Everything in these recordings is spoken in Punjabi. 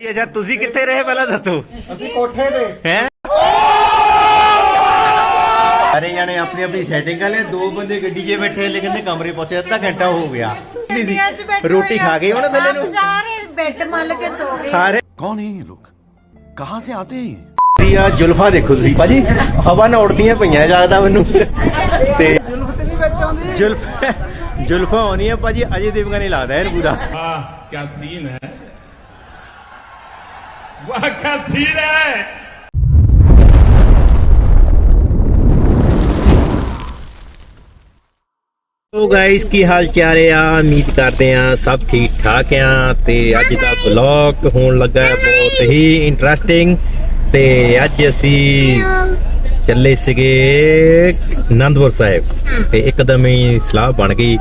ਅੱਛਾ ਤੁਸੀਂ ਕਿੱਥੇ ਰਹੇ ਪਹਿਲਾਂ ਦੱਸੋ? ਅਸੀਂ ਕੋਠੇ ਤੇ। ਹੈ? ਸਾਰੇ ਜਾਣੇ ਆਪਣੀ ਆਪਣੀ ਸੈਟਿੰਗ ਕਰ ਲਿਆ ਦੋ ਬੰਦੇ ਗੱਡੀ 'ਚ ਬੈਠੇ ਲੇਕਿਨ ਤੇ ਕਮਰੇ ਪਹੁੰਚੇ ਅੱਧਾ ਘੰਟਾ ਹੋ ਗਿਆ। ਰੋਟੀ ਖਾ ਗਏ ਹੁਣ ਥੱਲੇ ਨੂੰ? ਸਾਰੇ ਬੈੱਡ ਮੱਲ ਕੇ ਸੋ ਗਏ। ਸਾਰੇ ਕੌਣ ਹੈ ਇਹ ਕਹਾਂ ਸੇ ਆਤੇ ਹੈ ਆ ਜੁਲਫਾ ਦੇਖੋ ਤੁਸੀਂ ਭਾਜੀ। ਹਵਾ ਨਾਲ ਉੜਦੀਆਂ ਪਈਆਂ ਜਾਗਦਾ ਮੈਨੂੰ। ਤੇ ਜੁਲਫ ਤੇ ਨਹੀਂ ਵਿੱਚ ਆਉਂਦੀ। ਜੁਲਫ ਜੁਲਫਾ ਹੋਣੀ ਹੈ ਭਾਜੀ ਅਜੇ ਦੇਵਗਨ ਹੀ ਲੱਗਦਾ ਹੈ ਪੂਰਾ। ਵਾਹ ਕੀ ਸੀਨ ਹੈ। ਵਾਕਾ ਸੀਰਾ ਸੋ ਗਾਇਸ ਕੀ ਹਾਲ ਚਾਲ ਆ? ਉਮੀਦ ਕਰਦੇ ਆ ਸਭ ਠੀਕ ਠਾਕ ਆ ਤੇ ਅੱਜ ਦਾ ਵਲੌਗ ਹੋਣ ਲੱਗਾ ਹੈ ਬਹੁਤ ਹੀ ਇੰਟਰਸਟਿੰਗ ਤੇ ਅੱਜ ਅਸੀਂ ਚੱਲੇ ਸੀਗੇ ਆਨੰਦਪੁਰ ਸਾਹਿਬ ਤੇ ਇੱਕਦਮ ਹੀ ਸਲਾਹ ਬਣ ਗਈ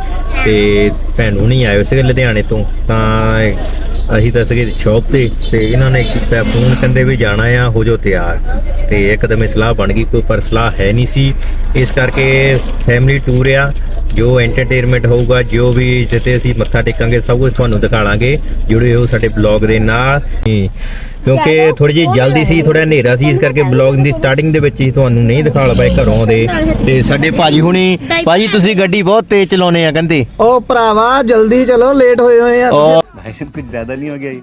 ਤੇ ਭੈਣ ਹੁਣੀ ਆਏ ਸੀਗੇ ਲੁਧਿਆਣੇ ਤੋਂ ਤਾਂ ਅਸੀਂ ਤਾਂ ਸੀਗੇ ਸ਼ੌਪ ਤੇ ਤੇ ਇਹਨਾਂ ਨੇ ਕੀਤਾ, ਫੋਨ ਕਹਿੰਦੇ ਵੀ ਜਾਣਾ ਆ, ਹੋ ਜਾਓ ਤਿਆਰ। ਤੇ ਇੱਕਦਮ ਹੀ ਸਲਾਹ ਬਣ ਗਈ, ਕੋਈ ਪਰ ਸਲਾਹ ਹੈ ਨਹੀਂ ਸੀ। ਇਸ ਕਰਕੇ ਫੈਮਿਲੀ ਟੂਰ ਆ ਜੋ ਐਂਟਰਟੇਨਮੈਂਟ ਹੋਊਗਾ ਜੋ ਵੀ ਜਿੱਤੇ ਅਸੀਂ ਮੱਥਾ ਟੇਕਾਂਗੇ ਸਭ ਕੁਝ ਤੁਹਾਨੂੰ ਦਿਖਾਵਾਂਗੇ ਜੁੜੇ ਹੋ ਸਾਡੇ ਬਲੌਗ ਦੇ ਨਾਲ। ਕਿਉਂਕਿ ਥੋੜੀ ਜੀ ਜਲਦੀ ਸੀ ਥੋੜਾ ਹਨੇਰਾ ਸੀ ਇਸ ਕਰਕੇ ਬਲੌਗ ਦੀ ਸਟਾਰਟਿੰਗ ਦੇ ਵਿੱਚ ਹੀ ਤੁਹਾਨੂੰ ਨਹੀਂ ਦਿਖਾ ਲਪਾਏ ਘਰੋਂ ਦੇ। ਤੇ ਸਾਡੇ ਭਾਜੀ ਹੁਣੀ ਭਾਜੀ ਤੁਸੀਂ ਗੱਡੀ ਬਹੁਤ ਤੇਜ਼ ਚਲਾਉਨੇ ਆ ਕਹਿੰਦੇ। ਓ ਭਰਾਵਾ ਜਲਦੀ ਚਲੋ ਲੇਟ ਹੋਏ ਹੋਏ ਆ। ਭਾਈ ਸਾਹਿਬ ਕੁਝ ਜ਼ਿਆਦਾ ਨਹੀਂ ਹੋ ਗਿਆ ਜੀ।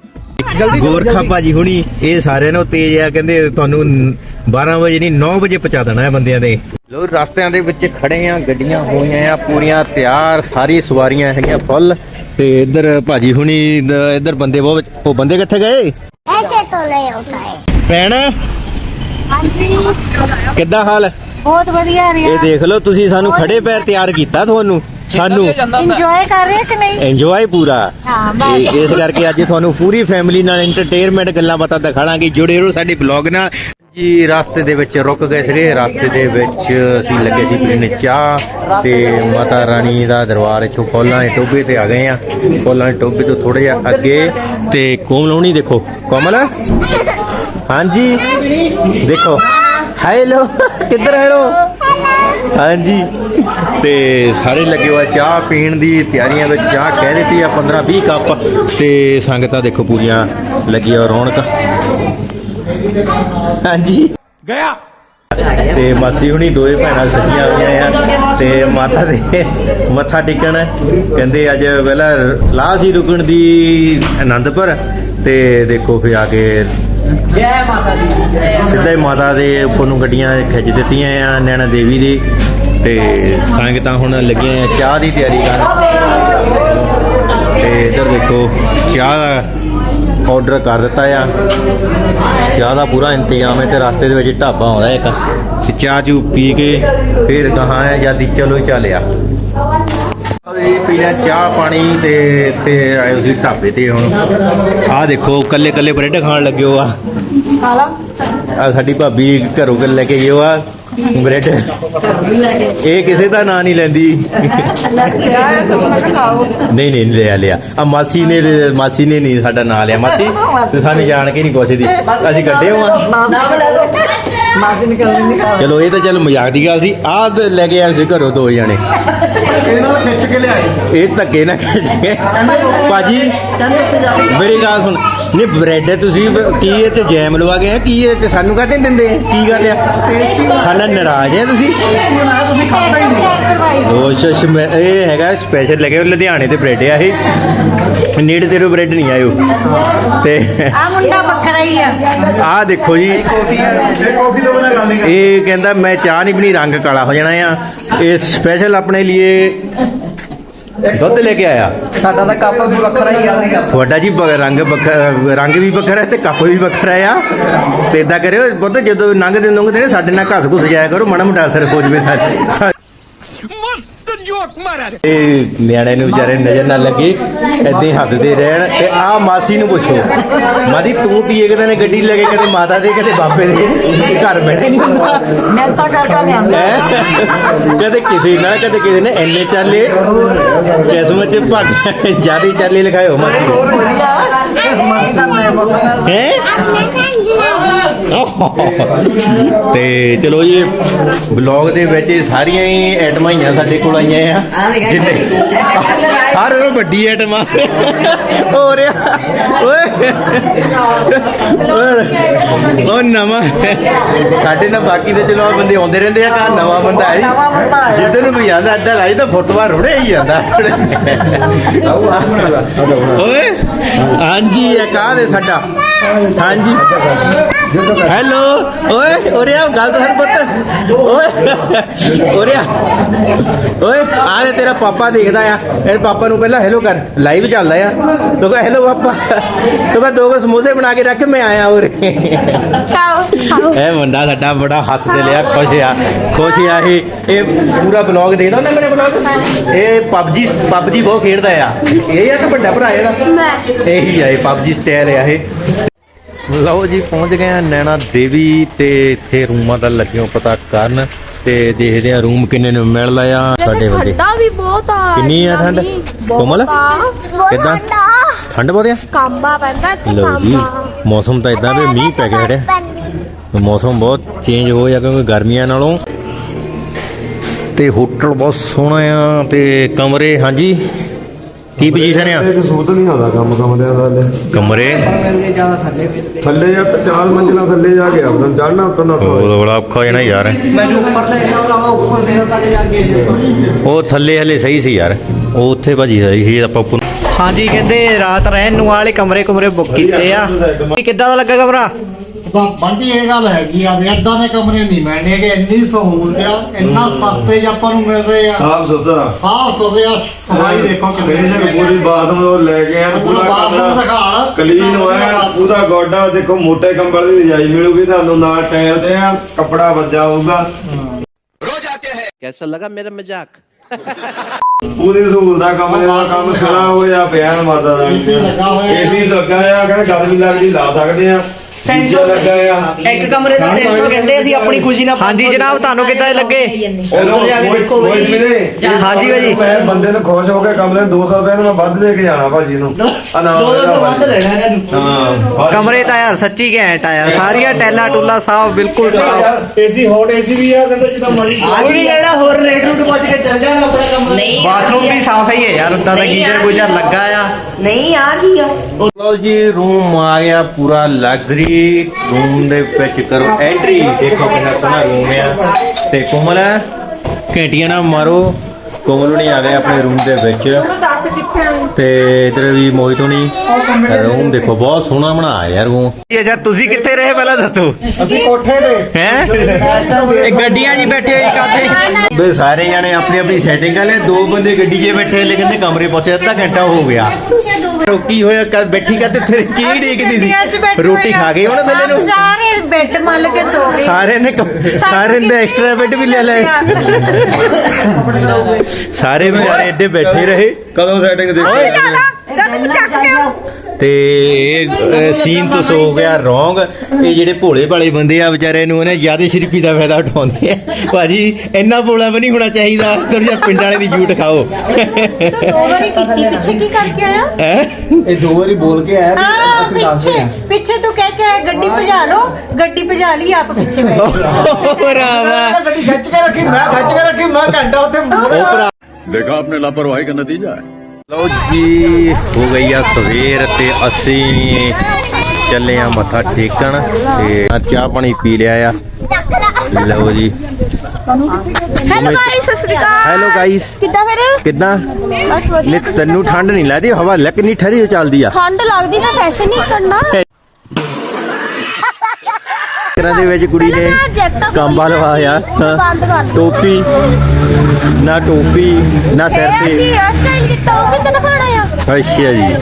ਜਲਦੀ ਗੋਰਖਾ ਭਾਜੀ ਹੁਣੀ ਇਹ ਸਾਰਿਆਂ ਨੂੰ ਤੇਜ਼ ਆ ਕਹਿੰਦੇ ਤੁਹਾਨੂੰ 12 ਵਜੇ ਨਹੀਂ 9 ਵਜੇ ਪਹੁੰਚਾ ਦੇਣਾ ਹੈ ਬੰਦਿਆਂ ਦੇ। ਲੋ ਰਸਤਿਆਂ ਦੇ ਵਿੱਚ ਖੜੇ ਆ ਗੱਡੀਆਂ ਹੋਈਆਂ ਆ ਪੂਰੀਆਂ ਤਿਆਰ ਸਾਰੀ ਸਵਾਰੀਆਂ ਹੈਗੀਆਂ ਫੁੱਲ ਤੇ ਇੱਧਰ ਭਾਜੀ ਹੁਣੀ ਇੱਧਰ ਬੰਦੇ ਬਹੁਤ ਉਹ ਬੰਦੇ ਕਿੱਥੇ ਗਏ? ਐਸੇ ਤੋਂ ਲੈ ਆਉਂਦਾ ਭੈਣ ਹਾਂਜੀ। ਕਿੱਦਾਂ ਹਾਲ? ਬਹੁਤ ਵਧੀਆ ਰਿਹਾ। ਇਹ ਦੇਖ ਲਓ ਤੁਸੀਂ ਸਾਨੂੰ ਖੜੇ ਪੈਰ ਤਿਆਰ ਕੀਤਾ ਤੁਹਾਨੂੰ ਸਾਨੂੰ। ਇੰਜੋਏ ਕਰ ਰਹੇ ਕਿ ਨਹੀਂ? ਇੰਜੋਏ ਪੂਰਾ। ਹਾਂ ਇਸ ਕਰਕੇ ਅੱਜ ਤੁਹਾਨੂੰ ਪੂਰੀ ਫੈਮਿਲੀ ਨਾਲ ਐਂਟਰਟੇਨਮੈਂਟ ਗੱਲਾਂ ਬਾਤਾਂ ਦਿਖਾਵਾਂਗੇ ਜੁੜੇ ਰਹੋ ਸਾਡੇ ਬਲੌਗ ਨਾਲ। ਜੀ, ਰਸਤੇ ਦੇ ਵਿੱਚ ਰੁਕ ਗਏ ਸੀਗੇ। ਰਸਤੇ ਦੇ ਵਿੱਚ ਅਸੀਂ ਲੱਗੇ ਸੀ ਪੀਣ ਚਾਹ ਤੇ ਮਾਤਾ ਰਾਣੀ ਦਾ ਦਰਬਾਰ ਇੱਥੋਂ ਕੋਲਾਂ ਦੇ ਟੋਬੇ ਤੇ ਆ ਗਏ ਆ। ਕੋਲਾਂ ਦੇ ਟੋਬੇ ਤੋਂ ਥੋੜੇ ਜਿਹਾ ਅੱਗੇ ਤੇ ਕੋਮਲ ਹੋਣੀ ਦੇਖੋ। ਕੋਮਲ? ਹਾਂਜੀ। ਦੇਖੋ। ਹੈਲੋ ਕਿੱਧਰ ਹੈਲੋ ਹਾਂਜੀ। ਤੇ ਸਾਰੇ ਲੱਗੇ ਹੋਏ ਚਾਹ ਪੀਣ ਦੀ ਤਿਆਰੀਆਂ ਵਿੱਚ। ਚਾਹ ਕਹਿ ਦਿੱਤੀ ਆ 15 20 ਕੱਪ। ਤੇ ਸੰਗਤਾਂ ਦੇਖੋ ਪੂਰੀਆਂ ਲੱਗੀਆਂ ਹੋਈਆਂ, ਰੌਣਕ। ਹਾਂਜੀ। गया ਤੇ ਮਾਸੀ ਹੁਣੀ ਦੋਏ ਭੈਣਾਂ ਸੱਜੀਆਂ ਹੋਈਆਂ ਆ ਤੇ ਮਾਤਾ ਦੇ ਮੱਥਾ ਟੇਕਣ। ਕਹਿੰਦੇ ਅੱਜ ਪਹਿਲਾਂ ਸਲਾਹ ਸੀ ਰੁਕਣ ਦੀ ਆਨੰਦਪੁਰ ਤੇ ਦੇਖੋ ਫਿਰ ਆ ਕੇ ਜੈ ਮਾਤਾ ਦੀ ਸਿੱਧਾ ਹੀ ਮਾਤਾ ਦੇ ਉੱਪਰ ਨੂੰ ਗੱਡੀਆਂ ਖਿੱਚ ਦਿੱਤੀਆਂ ਆ ਨੈਣਾ ਦੇਵੀ ਦੀ। ਤੇ ਸੰਗਤਾਂ ਹੁਣ ਲੱਗੀਆਂ ਆ ਚਾਹ ਦੀ ਤਿਆਰੀ ਕਰਨ। ਤੇ ਇੱਧਰ ਦੇਖੋ ਚਾਹ ਆਰਡਰ ਕਰ ਦਿੱਤਾ ਆ। ਚਾਹ ਦਾ ਪੂਰਾ ਇੰਤਜ਼ਾਮ ਹੈ ਤੇ ਰਸਤੇ ਦੇ ਵਿੱਚ ਢਾਬਾ ਆਉਂਦਾ ਇੱਕ। ਤੇ ਚਾਹ ਚੂ ਪੀ ਕੇ ਫਿਰ ਕਹਾਂ ਹੈ ਜਾਂਦੀ ਚਲੋ ਚੱਲਿਆ ਇਹ ਪੀ ਲਿਆ ਚਾਹ ਪਾਣੀ ਤੇ ਤੇ ਆਏ ਸੀ ਢਾਬੇ ਤੇ ਹੁਣ। ਆਹ ਦੇਖੋ ਕੱਲੇ ਕੱਲੇ ਬ੍ਰੈਡ ਖਾਣ ਲੱਗੇ ਹੋ ਆ। ਖਾ ਲਾ। ਆ ਸਾਡੀ ਭਾਬੀ ਘਰੋਂ ਗੱਲ ਲੈ ਕੇ ਗਈ ਆ। ਬ੍ਰੈਡ। ਇਹ ਕਿਸੇ ਦਾ ਨਾਂ ਨਹੀਂ ਲੈਂਦੀ। ਨਹੀਂ ਨਹੀਂ ਲਿਆ ਲਿਆ। ਆ ਮਾਸੀ ਨੇ ਮਾਸੀ ਨੇ ਨਹੀਂ ਸਾਡਾ ਨਾਂ ਲਿਆ। ਮਾਸੀ, ਤੂੰ ਸਾਨੂੰ ਜਾਣ ਕੇ ਨਹੀਂ ਪੁੱਛਦੀ। ਅਸੀਂ ਗੱਡੇ ਹਾਂ ਚਲੋ, ਇਹ ਤਾਂ ਚੱਲ ਮਜ਼ਾਕ ਦੀ ਗੱਲ ਸੀ। ਆਹ ਲੈ ਕੇ ਆਏ ਸੀ ਘਰੋਂ ਦੋ ਜਣੇ। ਇਹਨਾਂ ਖਿੱਚ ਕੇ ਲਿਆਏ ਇਹ ਧੱਕੇ ਨਾ ਖਿੱਚ ਕੇ। ਭਾਜੀ, ਮੇਰੀ ਗੱਲ ਸੁਣ। ਨਹੀਂ ਬ੍ਰੈਡ ਤੁਸੀਂ ਬ- ਕੀ ਇਹ ਤੇ ਜੈਮ ਲਵਾ ਗਏ ਆ ਕੀ ਇਹ ਤੇ ਸਾਨੂੰ ਕਾਹਤੇ ਨੀ ਦਿੰਦੇ? ਕੀ ਗੱਲ ਆ? ਸਾਡਾ ਨਾਰਾਜ਼ ਹੈ ਤੁਸੀਂ? ਹੁਣ ਆ ਤੁਸੀਂ ਖਾਂਦਾ ਹੀ ਨਹੀਂ ਕਰਵਾਈ ਉਹ ਮੈਂ- ਇਹ ਹੈਗਾ ਸਪੈਸ਼ਲ ਲੈ ਕੇ ਲੁਧਿਆਣੇ ਤੇ ਬ੍ਰੈਡ ਆ ਇਹ। ਨੇੜੇ ਤੇਰੇ ਬ੍ਰੈਡ ਨਹੀਂ ਆਇਓ ਤੇ ਆ ਮੁੰਡਾ ਬੱਕਰਾ ਹੀ ਆ। ਆਹ ਦੇਖੋ ਜੀ। ਇਹ ਕਾਫੀ ਤੋਂ ਬਿਨਾਂ ਗੱਲ ਨਹੀਂ ਕਰਦਾ ਇਹ ਕਹਿੰਦਾ ਮੈਂ ਚਾਹ ਨਹੀਂ ਪੀਣੀ ਰੰਗ ਕਾਲਾ ਹੋ ਜਾਣਾ ਆ। ਇਹ ਸਪੈਸ਼ਲ ਆਪਣੇ ਲਈ ਦੁੱਧ ਲੈ ਕੇ ਆਇਆ? ਸਾਡਾ ਤਾਂ ਕੱਪ ਵੀ ਵੱਖਰਾ ਹੀ ਆ ਨਹੀਂਗਾ ਤੁਹਾਡਾ ਜੀ ਰੰਗ ਵੱਖਰਾ ਰੰਗ ਵੀ ਵੱਖਰਾ ਤੇ ਕੱਪ ਵੀ ਵੱਖਰਾ ਆ। ਤੇ ਇਦਾਂ ਕਰਿਓ ਪੁੱਤ ਜਦੋਂ ਲੰਘਦੇ ਲੰਘਦੇ ਨੇ ਸਾਡੇ ਨਾਲ ਘਸ ਘੁਸ ਜਾਇਆ ਕਰੋ ਮਾੜਾ ਮੋਟਾ ਅਸਰ ਹੋ ਜਵੇ ਸਾਡੇ ਇਹ ਨਿਆਣੇ ਨੂੰ ਵਿਚਾਰੇ ਨਜ਼ਰ ਨਾ ਲੱਗੇ ਏਦਾਂ ਹੀ ਹੱਸਦੇ ਰਹਿਣ ਤੇ ਆ ਮਾਸੀ ਨੂੰ ਪੁੱਛੋ ਮਾਦੀ ਤੂੰ ਕੀ ਇੱਕ ਦਿਨ ਗੱਡੀ ਲੈ ਕੇ ਕਦੇ ਮਾਤਾ ਦੇ ਕਦੇ ਬਾਬੇ ਦੇ ਘਰ ਬੈਠੇ ਨਹੀਂ ਹੁੰਦਾ। ਮੈਂ ਤਾਂ ਕਰਦਾ ਲਿਆਂਦਾ? ਕਦੇ ਕਿਸੇ ਨਾਲ ਕਦੇ ਕਿਸੇ ਨੇ ਐਨੇ ਚਾਲੇ ਕਿਸਮਤ ਚ ਭੱਟ ਜ਼ਿਆਦਾ ਚਾਲੇ ਲਿਖਾਇਓ ਮਾਸੀ। ਹੈ? ਤੇ ਚਲੋ ਜੀ ਬਲੌਗ ਦੇ ਵਿੱਚ ਇਹ ਸਾਰੀਆਂ ਹੀ ਐਟਮਾਂ ਹੀ ਆ ਸਾਡੇ ਕੋਲ ਆਈਆਂ ਆ। ਜਿੰਨੇ ਸਾਰਿਆਂ ਨਾਲੋਂ ਵੱਡੀ ਐਟਮ ਆ। ਹੋ ਰਿਹਾ ਓਏ। ਉਹ ਨਵਾਂ। ਸਾਡੇ ਨਾਲ ਬਾਕੀ ਤੇ ਚਲੋ ਆਹ ਬੰਦੇ ਆਉਂਦੇ ਰਹਿੰਦੇ ਆ ਕਾ ਨਵਾਂ ਬੰਦਾ ਹੈ ਜਿੱਦਨ ਨੂੰ ਵੀ ਆਂਦਾ ਅੱਧਾ ਲਾਈ ਤਾਂ ਫੁੱਟਵਾ ਰੁੜੇ ਹੀ ਜਾਂਦਾ। ਓਏ। ਹਾਂਜੀ ਇਹ ਕਾ ਦੇ ਸਾਡਾ। ਹਾਂਜੀ। ਹੈਲੋ ਓਏ ਓਰੇ ਆ ਗੱਲ ਤਾਂ ਸਾਨੂੰ ਪੁੱਤ। ਓਏ ਓਰੇ ਆ। ਓਏ ਆ ਤੇ ਤੇਰਾ ਪਾਪਾ ਦੇਖਦਾ ਆ ਇਹ ਪਾਪਾ ਨੂੰ ਪਹਿਲਾਂ ਹੈਲੋ ਕਰ। ਲਾਈਵ ਚੱਲਦਾ ਆ। ਤੂੰ ਕਹ ਹੈਲੋ ਪਾਪਾ। ਤੂੰ ਕਹ ਦੋ ਕੁ ਸਮੋਸੇ ਬਣਾ ਕੇ ਰੱਖ ਮੈਂ ਆਇਆ ਉਰੇ। ਇਹ ਮੁੰਡਾ ਸਾਡਾ ਬੜਾ ਹੱਸ ਤੇ ਲਿਆ ਖੁਸ਼ ਆ। ਖੁਸ਼ ਆ ਇਹ ਇਹ ਪੂਰਾ ਬਲੌਗ ਦੇਖਦਾ ਹੁੰਦਾ ਮੇਰੇ ਬਲੌਗ ਇਹ ਪਬਜੀ ਪਬਜੀ ਬਹੁਤ ਖੇਡਦਾ ਆ। ਇਹ ਆ ਕਿ ਵੱਡਾ ਭਰਾ ਇਹਦਾ? ਇਹੀ ਆ ਇਹ ਪਬਜੀ ਸਟਾਈਲ ਆ ਇਹ। ਲਓ ਜੀ ਪਹੁੰਚ ਗਏ ਆ ਨੈਣਾ ਦੇਵੀ ਤੇ ਇੱਥੇ ਰੂਮਾਂ ਦਾ ਲੱਗਿਓ ਪਤਾ ਕਰਨ ਤੇ ਦੇਖਦੇ ਆ ਰੂਮ ਕਿੰਨੇ ਨੂੰ ਮਿਲਦਾ ਆ। ਸਾਡੇ ਬੰਦੇ ਠੰਡਾ ਵੀ ਬਹੁਤ ਆ ਕਿੰਨੀ ਆ ਠੰਡ? ਕੋਮਲ? ਕਿੱਦਾਂ? ਠੰਡ। ਬਹੁਤ ਆ? ਕਾਂਬਾ ਪੈਂਦਾ ਇੱਥੇ ਲਓ ਜੀ ਕਾਂਬਾ। ਮੌਸਮ ਤਾਂ ਇਦਾਂ ਵੀ ਮੀਂਹ ਪੈ ਗਿਆ ਹੜਿਆ ਮੌਸਮ ਬਹੁਤ ਚੇਂਜ ਹੋ ਗਿਆ ਕਿਉਂਕਿ ਗਰਮੀਆਂ ਨਾਲੋਂ। ਤੇ ਹੋਟਲ ਬਹੁਤ ਸੋਹਣਾ ਆ ਤੇ ਕਮਰੇ ਹਾਂਜੀ। ਕੀ ਪੋਜੀਸ਼ਨ ਆ? ਇੱਕ ਸੂਤ ਨਹੀਂ ਆਉਂਦਾ ਕੰਮ ਕਮਰਿਆਂ ਦਾ ਹਲੇ। ਕਮਰੇ? ਥੱਲੇ ਜਾਂ ਚਾਰ ਮੰਜ਼ਲਾਂ ਥੱਲੇ ਜਾ ਕੇ ਆਪਣਾ ਚੜਨਾ ਉਤਰਨਾ ਉਹ ਬੜਾ ਔਖਾ ਹੋ ਜਾਣਾ ਯਾਰ। ਮੈਨੂੰ ਉੱਪਰ ਲੈ ਜਾਣਾ ਉੱਪਰ ਸੇ ਤੱਕ ਜਾ ਕੇ ਉਹ ਥੱਲੇ ਹਲੇ ਸਹੀ ਸੀ ਯਾਰ। ਉਹ ਉੱਥੇ ਭਾਜੀ ਸਹੀ ਸੀ ਆਪਾਂ ਉੱਪਰ ਹਾਂਜੀ ਕਹਿੰਦੇ ਰਾਤ ਰਹਿਣ ਨੂੰ ਵਾਲੇ ਕਮਰੇ ਕੁਮਰੇ ਬੁੱਕ ਕੀਤੇ ਆ। ਕਿੱਦਾਂ ਦਾ ਲੱਗਾ ਕਮਰਾ? ਤਾਂ ਬੰਦੀ ਇਹ ਗੱਲ ਹੈਗੀ ਆ ਵੀ ਇਦਾਂ ਦੇ ਕਮਰੇ ਨਹੀਂ ਮਿਲਣੇ ਕਿ ਇੰਨੀ ਸਹੂਲਤ ਆ ਇੰਨਾ ਸਸਤੇ 'ਚ ਆਪਾਂ ਨੂੰ ਮਿਲ ਰਹੇ ਆ। ਸਾਫ਼ ਸੁਥਰਾ। ਸਾਫ਼ ਸੁਥਰੇ ਸਫ਼ਾਈ ਦੇਖੋ ਕਿੰਨੀ ਬੇਸ਼ੱਕ ਪੂਰੀ ਬਾਥਰੂਮ ਲੈ ਕੇ ਆਇਆ ਪੂਰਾ ਬਾਥਰੂਮ ਕਮਰਾ ਕਲੀਨ ਹੋਇਆ ਪੂਰਾ ਗੋਡਾ ਦੇਖੋ ਮੋਟੇ ਕੰਬਲ ਦੀ ਰਜਾਈ ਮਿਲੂਗੀ ਤੁਹਾਨੂੰ ਨਾਲ ਟਾਇਲ ਦੇ ਆ ਕੱਪੜਾ ਵੱਜਾ ਹੋਊਗਾ। ਰੋਜ਼ ਆਤੇ ਹੈ ਕੈਸਾ ਲਗਾ ਮੇਰਾ ਮਜ਼ਾਕ? ਪੂਰੀ ਸਹੂਲਤ ਦਾ ਕਮਰੇ ਦਾ ਕੰਮ ਸਾਰਾ ਹੋਇਆ ਪਿਆ ਮਾਤਾ ਦਾ। ਏਸੀ ਲੱਗਾ ਹੋਇਆ ਕਹਿੰਦਾ ਗਰਮੀ ਲੱਗਦੀ ਲਾ ਸਕਦੇ ਆ। ਇੱਕ ਕਮਰੇ ਦਾ 300 ਕਹਿੰਦੇ ਅਸੀਂ ਆਪਣੀ ਖੁਸ਼ੀ ਨਾਲ ਹਾਂਜੀ ਜਨਾਬ ਤੁਹਾਨੂੰ ਕਿੱਦਾਂ ਲੱਗੇ? ਉਧਰ ਜਾ ਕੇ ਦੇਖੋ ਬਈ। ਹਾਂਜੀ ਭਾਜੀ। ਬੰਦੇ ਨੂੰ ਖੁਸ਼ ਹੋ ਕੇ ਕਮਰੇ ਨੂੰ 200 ਰੁਪਏ ਨੂੰ ਮੈਂ ਵੱਧ ਲੈ ਕੇ ਜਾਣਾ ਭਾਜੀ ਨੂੰ। ਵੱਧ ਲੈਣਾ ਇਹਨਾਂ ਕਮਰੇ ਤਾਂ ਯਾਰ ਸੱਚੀ ਘੈਂਟ ਆ ਯਾਰ। ਸਾਰੀਆਂ ਟੈਲਾ ਟੂਲਾ ਸਾਫ਼ ਬਿਲਕੁਲ ਸਾਫ਼। ਏਸੀ ਹੌਟ ਏਸੀ ਵੀ ਆ ਕਹਿੰਦੇ ਜਿੱਦਾਂ ਮਰਜ਼ੀ ਲੈਣਾ ਹੋਰ ਰੇਟ ਰੂਟ ਪੁੱਛ ਕੇ ਚੱਲ ਜਾਣਾ ਆਪਣਾ ਕਮਰਾ ਨਹੀਂ ਬਾਥਰੂਮ ਵੀ ਸਾਫ਼ ਹੀ ਹੈ ਯਾਰ ਉਦਾਂ ਦਾ ਗੀਜ਼ਰ ਗੁਜਰ ਲੱਗਾ ਆ। ਨਹੀਂ ਆ ਕੀ ਆ। ਲਓ ਜੀ ਰੂਮ ਆ ਗਿਆ ਪੂਰਾ ਲਗਜ਼ਰੀ ਰੂਮ ਦੇ ਵਿੱਚ ਕਰੋ ਐਂਟਰੀ ਦੇਖੋ ਕਿੰਨਾ ਸੋਹਣਾ ਰੂਮ ਆ। ਤੇ ਕੋਮਲ, ਘੰਟੀਆਂ ਨਾ ਮਾਰੋ। ਕੋਮਲ ਨਹੀਂ ਆ ਗਏ ਆਪਣੇ ਰੂਮ ਦੇ ਵਿੱਚ। ਦੱਸ ਕਿੱਥੇ ਤੇ ਇਧਰ ਵੀ ਮੋਹਿਤ ਹੋਣੀ। ਰੂਮ ਦੇਖੋ ਬਹੁਤ ਸੋਹਣਾ ਬਣਾਇਆ ਯਾਰ ਰੂਮ। ਇਹ ਜਦ ਤੁਸੀਂ ਕਿੱਥੇ ਰਹੇ ਪਹਿਲਾਂ ਦੱਸੋ? ਅਸੀਂ ਕੋਠੇ ਤੇ। ਹੈ? ਇਹ ਗੱਡੀਆਂ 'ਚ ਬੈਠੇ ਹੋਏ ਕਾਤੇ। ਬੇ ਸਾਰੇ ਜਾਣੇ ਆਪਣੀ ਆਪਣੀ ਸੈਟਿੰਗ ਕਰ ਲੈ ਦੋ ਬੰਦੇ ਗੱਡੀ 'ਚ ਬੈਠੇ ਲੇਕਿਨ ਤੇ ਕਮਰੇ ਪਹੁੰਚੇ ਅੱਧਾ ਘੰਟਾ ਹੋ ਗਿਆ। ਰੋਕੀ ਹੋਇਆ ਕਰ ਬੈਠੀ ਕਾ ਤੇ ਕੀ ਢੀਕਦੀ ਸੀ? ਰੋਟੀ ਖਾ ਗਏ ਹੁਣ ਥੱਲੇ ਨੂੰ? ਸਾਰੇ ਬੈੱਡ ਮੱਲ ਕੇ ਸੋ ਗਏ। ਸਾਰੇ ਨੇ ਸਾਰੇ ਨੇ ਐਕਸਟਰਾ ਬੈੱਡ ਵੀ ਲੈ ਲਏ। ਸਾਰੇ ਵਿਚਾਰੇ ਐਡੇ ਬੈਠੇ ਰਹੇ। ਕਦੋਂ ਸੈਟਿੰਗ ਦੇਖੀ? ਤੇ ਸੀਨ ਤੋਂ ਸੋ ਗਿਆ ਰੋਂਗ ਇਹ ਜਿਹੜੇ ਭੋਲੇ ਵਾਲੇ ਬੰਦੇ ਆ ਵਿਚਾਰੇ ਨੂੰ ਇਹਨੇ ਜ਼ਿਆਦਾ ਸ਼ਿਰਪੀ ਦਾ ਫਾਇਦਾ ਉਠਾਉਂਦੇ ਆ। ਭਾਜੀ ਇੰਨਾ ਭੋਲਾ ਵੀ ਨਹੀਂ ਹੋਣਾ ਚਾਹੀਦਾ। ਤੁਰ ਜਾ ਪਿੰਡ ਵਾਲੇ ਦੀ ਜੂਠ ਖਾਓ। ਤੂੰ ਦੋ ਵਾਰੀ ਕੀਤੀ ਪਿੱਛੇ ਕੀ ਕਰਕੇ ਆਇਆ ਇਹ ਦੋ ਵਾਰੀ ਬੋਲ ਕੇ ਆਇਆ ਅਸੀਂ ਦੱਸ ਪਿੱਛੇ ਪਿੱਛੇ ਤੂੰ ਕਹਿ ਕੇ ਆਇਆ ਗੱਡੀ ਭਜਾ ਲਓ ਗੱਡੀ ਭਜਾ ਲਈ ਆਪ ਪਿੱਛੇ ਬੈਠ ਗਿਆ ਰਾਵਾ ਗੱਡੀ ਲਾਪਰਵਾਹੀ ਲਓ ਜੀ ਹੋ ਗਈ ਆ ਸਵੇਰ ਤੇ ਅਸੀਂ ਚੱਲੇ ਆ ਮੱਥਾ ਟੇਕਣ ਤੇ ਚਾਹ ਪਾਣੀ ਪੀ ਲਿਆ ਆ। ਲਓ ਜੀ। ਹੈਲੋ ਗਾਇਸ ਸਤਿ ਸ੍ਰੀ ਅਕਾਲ। ਹੈਲੋ ਗਾਇਸ ਕਿੱਦਾਂ ਫਿਰ? ਕਿੱਦਾਂ? ਬਸ ਵਧੀਆ ਤੈਨੂੰ ਠੰਡ ਨਹੀਂ ਲੱਗਦੀ? ਹਵਾ ਲੈ ਕਿੰਨੀ ਠਰੀ ਚੱਲਦੀ ਆ। ਠੰਡ ਲੱਗਦੀ ਨਾ ਫੈਸ਼ਨ ਨਹੀਂ ਕਰਨਾ। ਕਰਾਂ ਦੇ ਵਿੱਚ ਕੁੜੀ ਨੇ ਕੰਬਾ ਲਵਾਇਆ ਟੋਪੀ ਨਾ ਟੋਪੀ ਨਾ ਸਿਰ ਤੇ। ਅੱਛਾ ਜੀ।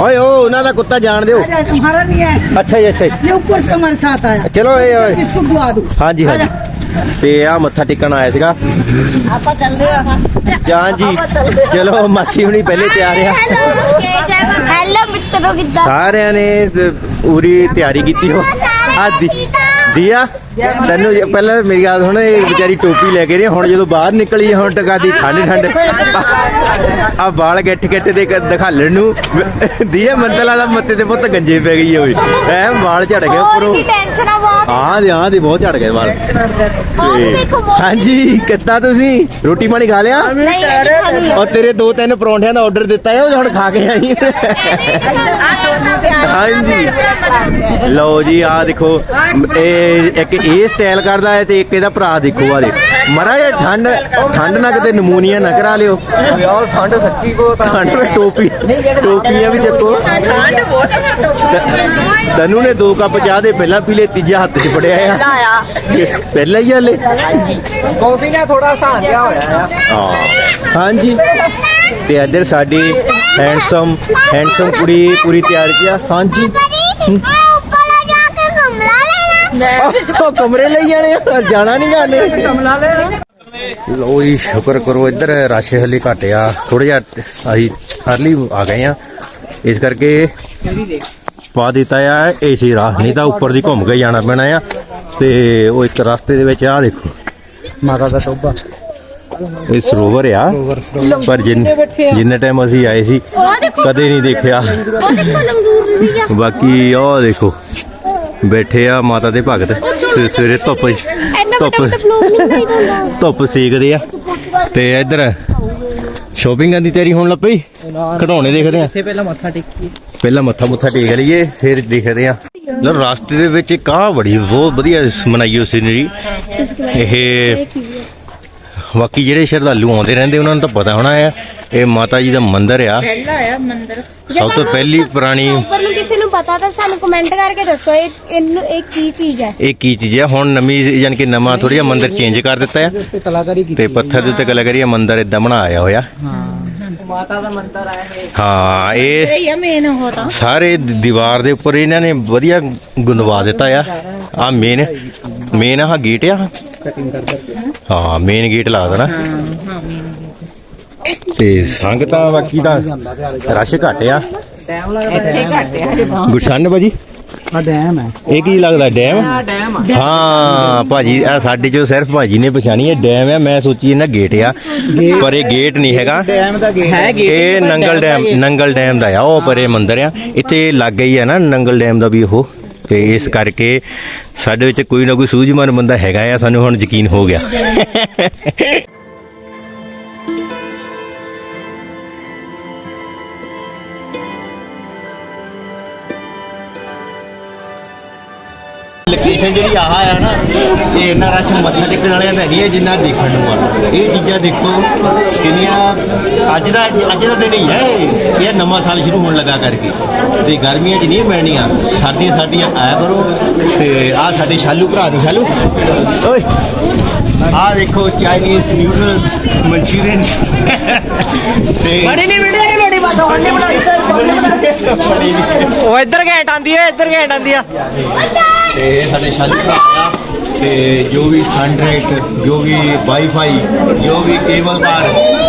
ਓਏ ਓ ਉਹਨਾਂ ਦਾ ਕੁੱਤਾ ਜਾਣ ਦਿਓ। ਅੱਛਾ ਜੀ ਅੱਛਾ ਜੀ। ਉੱਪਰ ਸੇ ਸਾਥ ਆਇਆ। ਚਲੋ ਇਹ ਇਸ ਨੂੰ ਦਵਾ ਦੋ ਹਾਂਜੀ ਹਾਂਜੀ। ਤੇ ਆ ਮੱਥਾ ਟੇਕਣ ਆਇਆ ਸੀਗਾ। ਆਪਾਂ ਚੱਲਦੇ ਆ ਜਾਨ ਜੀ ਚਲੋ ਮਾਸੀ ਹੁਣੀ ਪਹਿਲੇ ਤਿਆਰ ਆ। ਹੈਲੋ ਕਿੱਦਾਂ ਸਾਰਿਆਂ ਨੇ ਪੂਰੀ ਤਿਆਰੀ ਕੀਤੀ ਹੋ। ਆ ਦੀ ਦੀਆ ਤੈਨੂੰ ਜੇ- ਪਹਿਲਾਂ ਮੇਰੀ ਗੱਲ ਸੁਣ ਇਹ ਵਿਚਾਰੀ ਟੋਪੀ ਲੈ ਕੇ ਰਹੀ ਹੁਣ ਜਦੋਂ ਬਾਹਰ ਨਿਕਲੀ ਹੁਣ ਟਕਾਦੀ ਠੰਡ ਠੰਡ ਆ ਵਾਲ ਗੱਠ ਗੱਠ ਦੇ ਕ- ਦਿਖਾਲਣ ਨੂੰ। ਦੀਏ ਮੰਦਲਾ ਦਾ ਮੱਤੇ ਤੇ ਪੁੱਤ ਗੰਜੇ ਪੈ ਗਈ ਓਏ ਐ ਵਾਲ ਝੜ ਗਏ ਉੱਪਰੋਂ। ਟੈਨਸ਼ਨ ਆ ਬਹੁਤ। ਹਾਂ ਦੇ ਹਾਂ ਦੇ ਬਹੁਤ ਝੜ ਗਏ ਵਾਲ। ਦੇਖੋ ਬਹੁਤ ਹਾਂਜੀ ਕਿੱਦਾਂ ਤੁਸੀਂ? ਰੋਟੀ ਪਾਣੀ ਖਾ ਲਿਆ? ਨਹੀਂ ਇਹ ਖਾਣੀ ਔਰ ਤੇਰੇ ਦੋ ਤਿੰਨ ਪਰੌਂਠਿਆਂ ਦਾ ਆਰਡਰ ਦਿੱਤਾ ਹੈ ਉਹ ਹੁਣ ਖਾ ਕੇ ਆਈ। ਹਾਂਜੀ। ਲਓ ਜੀ ਆ ਦੇਖੋ ਇਹ ਇੱਕ ਇਹ ਸਟਾਈਲ ਕਰਦਾ ਹੈ ਤੇ ਇੱਕ ਇਹਦਾ ਭਰਾ ਦੇਖੋ ਆ ਦੇ ਮਰਾ ਇਹ ਠੰਡ ਠੰਡ ਨਾ ਕਿਤੇ ਨਮੂਨੀਆ ਨਾ ਕਰਾ ਲਿਓ। ਬਹੁਤ ਠੰਡ ਸੱਚੀ ਬਹੁਤ ਠੰਡ ਵਿੱਚ ਟੋਪੀ ਟੋਪੀਆਂ ਵੀ ਚੱਕੋ। ਠੰਡ ਬਹੁਤ ਹੈ ਤਨੂ ਨੇ ਦੋ ਕੱਪ ਚਾਹ ਦੇ ਪਹਿਲਾਂ ਪੀ ਲੇ ਤੀਜਾ ਹੱਥ 'ਚ ਫੜਿਆ ਆ। ਪਹਿਲਾਂ ਹੀ ਹਲੇ। ਹਾਂਜੀ ਕਾਫੀ ਨਾਲ ਥੋੜਾ ਸਾਂਝਿਆ ਹੋਇਆ ਆ ਹਾਂਜੀ। ਤੇ ਇੱਧਰ ਸਾਡੀ ਹੈਂਡਸਮ ਹੈਂਡਸਮ ਕੁੜੀ ਪੂਰੀ ਤਿਆਰ ਕੀਆ ਹਾਂਜੀ। ਉਹ ਕਮਰੇ ਲਈ ਜਾਣੇ ਜਾਣਾ ਨਹੀਂ ਜਾਣੇ ਕਮਲਾ ਲੈਣਾ। ਲੋ ਜੀ ਸ਼ੁਕਰ ਕਰੋ ਇੱਧਰ ਰਸ਼ ਹਲੇ ਘਟਿਆ ਥੋੜਾ ਜਿਹਾ ਅਸੀਂ ਅਰਲੀ ਆ ਗਏ ਆ। ਇਸ ਕਰਕੇ ਪਾ ਦਿੱਤਾ ਆ ਏਸੀ ਰਾਹ ਨਹੀਂ ਤਾਂ ਉੱਪਰ ਦੀ ਘੁੰਮ ਕੇ ਜਾਣਾ ਪੈਣਾ ਆ। ਤੇ ਉਹ ਇੱਕ ਰਸਤੇ ਦੇ ਵਿੱਚ ਆ ਦੇਖੋ। ਮਾਤਾ ਦਾ ਟੋਬਾ ਇਹ ਸਰੋਵਰ ਆ। ਪਰ ਜਿੰਨ ਜਿੰਨੇ ਟਾਈਮ ਅਸੀਂ ਆਏ ਸੀ ਕਦੇ ਨਹੀਂ ਦੇਖਿਆ। ਬਾਕੀ ਉਹ ਦੇਖੋ। ਬੈਠੇ ਆ ਮਾਤਾ ਦੇ ਭਗਤ। ਸਵੇ- ਸਵੇਰੇ ਧੁੱਪ ਧੁੱਪ ਧੁੱਪ ਸੇਕਦੇ ਆ। ਤੇ ਇੱਧਰ ਸ਼ੋਪਿੰਗਾਂ ਦੀ ਤਿਆਰੀ ਹੋਣ ਲੱਗ ਪਈ ਖਡਾਉਣੇ ਦੇਖਦੇ ਆ। ਇੱਥੇ ਪਹਿਲਾਂ ਮੱਥਾ ਟੇਕੀ ਪਹਿਲਾਂ ਮੱਥਾ ਮੁੱਥਾ ਟੇਕ ਲਈਏ ਫਿਰ ਦੇਖਦੇ ਆ। ਲੋ ਰਸਤੇ ਦੇ ਵਿੱਚ ਇੱਕ ਆਹ ਬੜੀ ਬਹੁਤ ਵਧੀਆ ਬਣਾਈ ਹੋਈ ਸੀਨਰੀ। ਇਹ ਬਾਕੀ ਜਿਹੜੇ ਸ਼ਰਧਾਲੂ ਆਉਂਦੇ ਰਹਿੰਦੇ ਉਹਨਾਂ ਨੂੰ ਤਾਂ ਪਤਾ ਹੋਣਾ ਹੈ ਇਹ ਮਾਤਾ ਜੀ ਦਾ ਮੰਦਿਰ ਆ। ਸਭ ਤੋਂ ਪਹਿਲੀ ਪੁਰਾਣੀ ਉੱਪਰ ਨੂੰ ਕਿਸੇ ਨੂੰ ਪਤਾ ਤਾਂ ਸਾਨੂੰ ਕਮੈਂਟ ਕਰਕੇ ਦੱਸੋ ਇਹ ਇਹਨੂੰ ਇਹ ਕੀ ਚੀਜ਼ ਹੈ? ਇਹ ਕੀ ਚੀਜ਼ ਹੈ? ਹੁਣ ਨਵੀਂ ਯਾਨੀ ਕਿ ਨਵਾਂ ਥੋੜੀ ਜਿਹਾ ਮੰਦਿਰ ਚੇਂਜ ਕਰ ਦਿੱਤਾ ਹੈ। ਤੇ ਕਲਾਕਾਰੀ ਕੀਤੀ ਤੇ ਪੱਥਰ ਦੇ ਉੱਤੇ ਕਲਾਕਾਰੀ ਇਹ ਮੰਦਿਰ ਇਦਾਂ ਬਣਾਇਆ ਹੋਇਆ। ਮਾਤਾ ਦਾ ਮੰਦਰ ਆ ਇਹ ਹਾਂ ਇਹ ਇਹ ਆ ਮੇਨ ਉਹ ਤਾਂ। ਸਾਰੇ ਦੀਵਾਰ ਦੇ ਉੱਪਰ ਇਹਨਾਂ ਨੇ ਵਧੀਆ ਗੁੰਦਵਾ ਦਿੱਤਾ ਆ। ਆ ਮੇਨ ਮੇਨ ਆ ਗੇਟ ਆ। ਕਟਿੰਗ ਕਰ ਕਰਕੇ ਹਾਂ ਮੇਨ ਗੇਟ ਲਾ ਦੇਣਾ। ਤੇ ਸੰਗਤਾਂ ਬਾਕੀ ਦਾ ਰਸ਼ ਘੱਟ ਆ ਗੁਰਸ਼ਨ ਭਾਜੀ ਆ ਡੈਮ ਹੈ। ਇਹ ਕੀ ਲੱਗਦਾ ਡੈਮ? ਡੈਮ ਹਾਂ ਭਾਜੀ ਆ ਸਾਡੇ ਚੋਂ ਸਿਰਫ ਭਾਜੀ ਨੇ ਪਛਾਣੀ ਹੈ ਡੈਮ ਆ ਮੈਂ ਸੋਚੀ ਇਹਨਾਂ ਗੇਟ ਆ ਪਰ ਇਹ ਗੇਟ ਨਹੀਂ ਹੈਗਾ। ਡੈਮ ਦਾ ਗੇਟ ਹੈ ਇਹ ਨੰਗਲ ਡੈਮ ਨੰਗਲ ਡੈਮ ਦਾ ਆ ਉਹ ਪਰੇ ਮੰਦਿਰ ਆ। ਇੱਥੇ ਲੱਗ ਗਈ ਆ ਨਾ ਨੰਗਲ ਡੈਮ ਦਾ ਵੀ ਉਹ। ਤੇ ਇਸ ਕਰਕੇ ਸਾਡੇ ਵਿੱਚ ਕੋਈ ਨਾ ਕੋਈ ਸੂਝਵਾਨ ਬੰਦਾ ਹੈਗਾ ਆ ਸਾਨੂੰ ਹੁਣ ਯਕੀਨ ਹੋ ਗਿਆ। ਲੋਕੇਸ਼ਨ ਜਿਹੜੀ ਆਹ ਆ ਨਾ ਇਹ ਇੰਨਾ ਰਸ਼ ਮੱਥਾ ਟੇਕਣ ਵਾਲਿਆਂ ਦਾ ਹੈਗੀ ਹੈ ਜਿੰਨਾ ਦੇਖਣ ਨੂੰ ਆ। ਇਹ ਚੀਜ਼ਾਂ ਦੇਖੋ ਕਿੰਨੀਆਂ ਅੱਜ ਦਾ ਅੱਜ ਦਾ ਦਿਨ ਹੀ ਹੈ ਇਹ। ਨਵਾਂ ਸਾਲ ਸ਼ੁਰੂ ਹੋਣ ਲੱਗਾ ਕਰਕੇ। ਤੇ ਗਰਮੀਆਂ 'ਚ ਨਹੀਂ ਪੈਣੀਆਂ। ਸਰਦੀਆਂ ਸਰਦੀਆਂ ਆਇਆ ਕਰੋ ਤੇ ਆਹ ਸਾਡੇ ਸ਼ਾਲੂ ਭਰਾ ਨੇ ਸ਼ਾਲੂ। ਓਏ ਆਹ ਦੇਖੋ ਚਾਈਨੀਜ਼ ਨਿਊਡਲਸ ਮਨਚੂਰੀਅਨ ਤੇ ਬੜੀ ਨਹੀਂ ਵੀਡੀਓ ਨਹੀਂ ਬੜੀ ਬਸ ਹੁਣ ਨਹੀਂ ਬਣਾਈ। ਉਹ ਇੱਧਰ ਘੈਂਟ ਆਂਦੀ ਹੈ ਇੱਧਰ ਘੈਂਟ ਆਂਦੀ ਆ। ਤੇ ਇਹ ਸਾਡੇ ਸ਼ਾਲੂ ਭਰਾ ਆ ਤੇ ਜੋ ਵੀ ਸਨਡਾਇਰੈਕਟ ਜੋ ਵੀ ਵਾਈਫਾਈ ਜੋ ਵੀ ਕੇਬਲ ਕਾਰ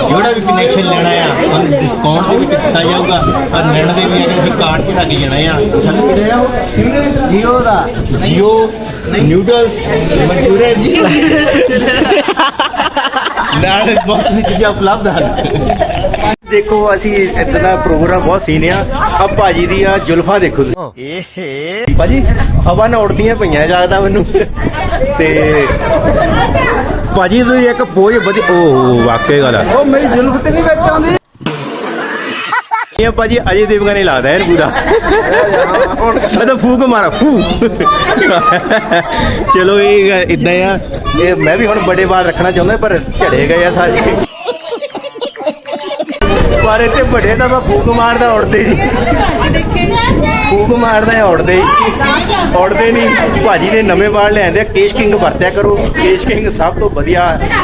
ਜਿਹੜਾ ਵੀ ਕਨੈਕਸ਼ਨ ਲੈਣਾ ਆ ਸਾਨੂੰ ਡਿਸਕਾਊਂਟ ਦੇ ਵਿੱਚ ਦਿੱਤਾ ਜਾਊਗਾ। ਔਰ ਨੈਣ ਦੇ ਵੀ ਅਸੀਂ ਕਾਰਡ ਚੜਾ ਕੇ ਜਾਣਾ ਆ ਸਾਨੂੰ ਕਿਹੜੇ ਆ ਜੀਓ ਦਾ ਜੀਓ ਨਿਊਡਲਸ ਮਨਚੂਰੀਅਨ ਨਾਲ ਬਹੁਤ ਚੀਜ਼ਾਂ ਉਪਲਬਧ ਹਨ। ਦੇਖੋ ਅਸੀਂ ਇੱਦਾਂ ਦਾ ਪ੍ਰੋਗਰਾਮ ਬਹੁਤ ਸੀਨੇ ਆ। ਆ ਭਾਜੀ ਦੀ ਆ ਜੁਲਫਾ ਦੇਖੋ ਤੁਸੀਂ। ਏਹੇ ਭਾਜੀ ਹਵਾ ਨਾਲ ਉੜਦੀਆਂ ਪਈਆਂ ਜਾਗਦਾ ਮੈਨੂੰ। ਤੇ ਭਾਜੀ ਤੁਸੀਂ ਇੱਕ ਪੋਜ ਵਧੀ ਓਹ ਵਾਕਈ ਗੱਲ ਆ। ਉਹ ਮੇਰੀ ਜੁਲਫ ਤੇ ਨਹੀਂ ਵਿੱਚ ਆਉਂਦੀ। ਇਹ ਭਾਜੀ ਅਜੇ ਦੇਵਗਾ ਨੇ ਲਾਦਾ ਹੈ ਪੂਰਾ। ਮੈਂ ਤਾਂ ਫੂਕ ਮਾਰਾ ਫੂ। ਚਲੋ ਇਹ ਇਦਾਂ ਆ। ਇਹ ਮੈਂ ਵੀ ਹੁਣ ਬੜੇ ਵਾਲ ਰੱਖਣਾ ਚਾਹੁੰਦਾ ਪਰ ਝੜੇ ਗਏ ਆ ਸਾਰੇ। ਪਰ ਇੱਥੇ ਬੜੇ ਤਾਂ ਮੈਂ ਫੂਕ ਮਾਰਦਾ ਉੜਦੇ ਨਹੀਂ ਫੂਕ ਮਾਰਦਾ ਹੈ ਉੜਦੇ ਹੀ ਉੜਦੇ ਨਹੀਂ ਭਾਜੀ ਨੇ ਨਵੇਂ ਵਾਲ ਲਿਆਂਦੇ ਕੇਸ਼ ਕਿੰਗ ਵਰਤਿਆ ਕਰੋ। ਕੇਸ਼ ਕਿੰਗ ਸਭ ਤੋਂ ਵਧੀਆ